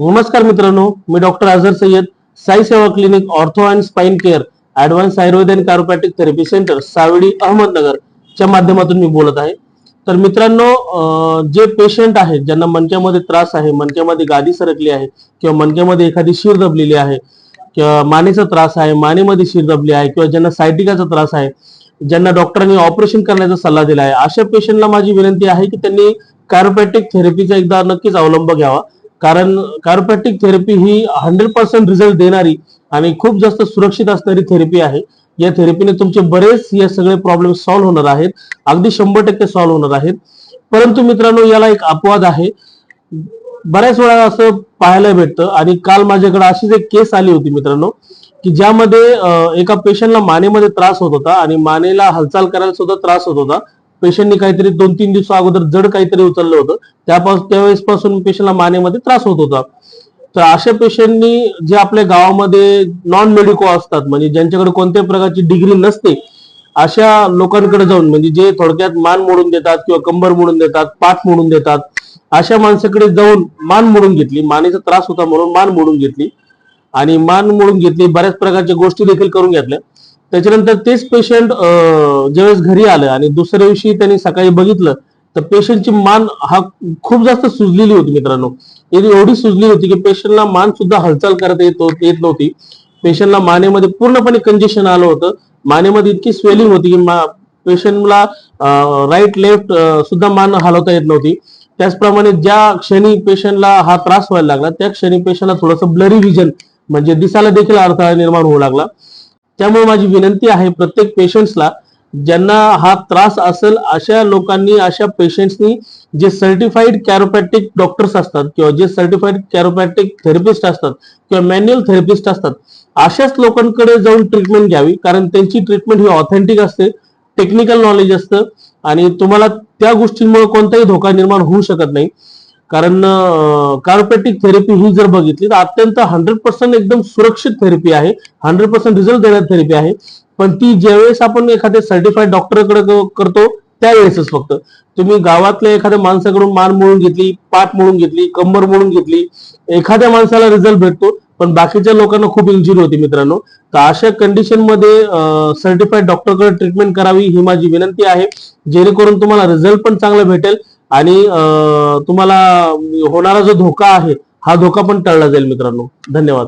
नमस्कार मित्रांनो मी doctor Azhar Sayyad Sai Seva clinic ortho and spine care advance Ayurveda and chiropractic therapy centre Savadi Ahmednagar च्या माध्यमातून मी बोलत आहे. तर मित्रांनो जे पेशंट आहेत ज्यांना मणक्यामध्ये त्रास आहे मणक्यामध्ये गादी सरकली आहे किंवा मणक्यामध्ये एखादी शिर दबलेली आहे किंवा मानेचा त्रास आहे मानेमध्ये शिर दबली आहे किंवा ज्यांना सायटिकाचा त्रास आहे ज्यांना डॉक्टरांनी ऑपरेशन करण्याचा सल्ला दिला आहे अशा पेशंटला माझी विनंती आहे की त्यांनी कार्पॅटिक थेरपीचा एकदा नक्कीच अवलंब घ्यावा. कारण कार्पेटिक थेरपी ही हंड्रेड पर्सेंट रिझल्ट देणारी आणि खूप जास्त सुरक्षित असणारी थेरपी आहे. या थेरपीने तुमचे बरेच या सगळे प्रॉब्लेम सॉल्व्ह होणार आहेत. अगदी शंभर टक्के सॉल्व्ह होणार आहेत. परंतु मित्रांनो याला एक अपवाद आहे. बऱ्याच वेळा असं पाहायला भेटतं आणि काल माझ्याकडे अशीच एक केस आली होती मित्रांनो की ज्यामध्ये एका पेशंटला मानेमध्ये त्रास होत होता आणि मानेला हालचाल करायला सुद्धा त्रास होत होता. पेशंटनी काहीतरी दोन तीन दिवस अगोदर जड काहीतरी उचललं होतं. त्यापासून त्यावेळेस पासून पेशंटला मानेमध्ये त्रास होत होता. तर अशा पेशंटनी जे आपल्या गावामध्ये नॉन मेडिको असतात म्हणजे ज्यांच्याकडे कोणत्याही प्रकारची डिग्री नसते अशा लोकांकडे जाऊन म्हणजे जे थोडक्यात मान मोडून देतात किंवा कंबर मोडून देतात पाठ मोडून देतात अशा माणसाकडे जाऊन मान मोडून घेतली. मानेचा त्रास होता म्हणून मान मोडून घेतली. आणि मान मोडून घेतली बऱ्याच प्रकारच्या गोष्टी देखील करून घेतल्या. त्याच्यानंतर तेच पेशंट ज्यावेळेस घरी आलं आणि दुसऱ्या दिवशी त्यांनी सकाळी बघितलं तर पेशंटची मान हा खूप जास्त सुजलेली होती मित्रांनो. एवढी सुजली होती की पेशंटला मान सुद्धा हालचाल करता येत येत नव्हती. पेशंटला मानेमध्ये पूर्णपणे कंजेशन आलं होतं. मानेमध्ये इतकी स्वेलिंग होती की पेशंटला राईट लेफ्ट सुद्धा मान हलवता येत नव्हती. त्याचप्रमाणे ज्या क्षणी पेशंटला हा त्रास व्हायला लागला त्या क्षणी पेशंटला थोडंसं ब्लरी विजन म्हणजे दिसायला देखील अडथळा निर्माण होऊ लागला. त्यामुळे माझी विनंती आहे प्रत्येक पेशंट्सला ज्यांना हा त्रास असेल अशा लोकांनी अशा पेशंट्सनी जे सर्टिफाईड कॅरोपॅटिक डॉक्टर्स असतात किंवा जे सर्टिफाईड कॅरोपॅटिक थेरपिस्ट असतात किंवा मॅन्युअल थेरपिस्ट असतात अशाच लोकांकडे जाऊन ट्रीटमेंट घ्यावी. कारण त्यांची ट्रीटमेंट ही ऑथेंटिक असते टेक्निकल नॉलेज असतं आणि तुम्हाला त्या गोष्टींमुळे कोणताही धोका निर्माण होऊ शकत नाही. कारण कार्पेटिक थेरपी ही जर बघितली तर अत्यंत हंड्रेड पर्सेंट एकदम सुरक्षित थेरपी आहे. हंड्रेड पर्सेंट रिझल्ट देणारी थेरपी आहे. पण ती ज्यावेळेस आपण एखाद्या सर्टिफाईड डॉक्टरकडे करतो त्यावेळेसच फक्त. तुम्ही गावातल्या एखाद्या माणसाकडून मान मोडून घेतली पाठ मोडून घेतली कंबर मोडून घेतली एखाद्या माणसाला रिझल्ट भेटतो पण बाकीच्या लोकांना खूप इंजुरी होती मित्रांनो. तर अशा कंडिशनमध्ये सर्टिफाईड डॉक्टरकडे ट्रीटमेंट करावी ही माझी विनंती आहे. जेणेकरून तुम्हाला रिझल्ट पण चांगला भेटेल. आणि तुम्हाला होणारा जो धोका आहे हा धोका पण टळला जाईल मित्रांनो. धन्यवाद.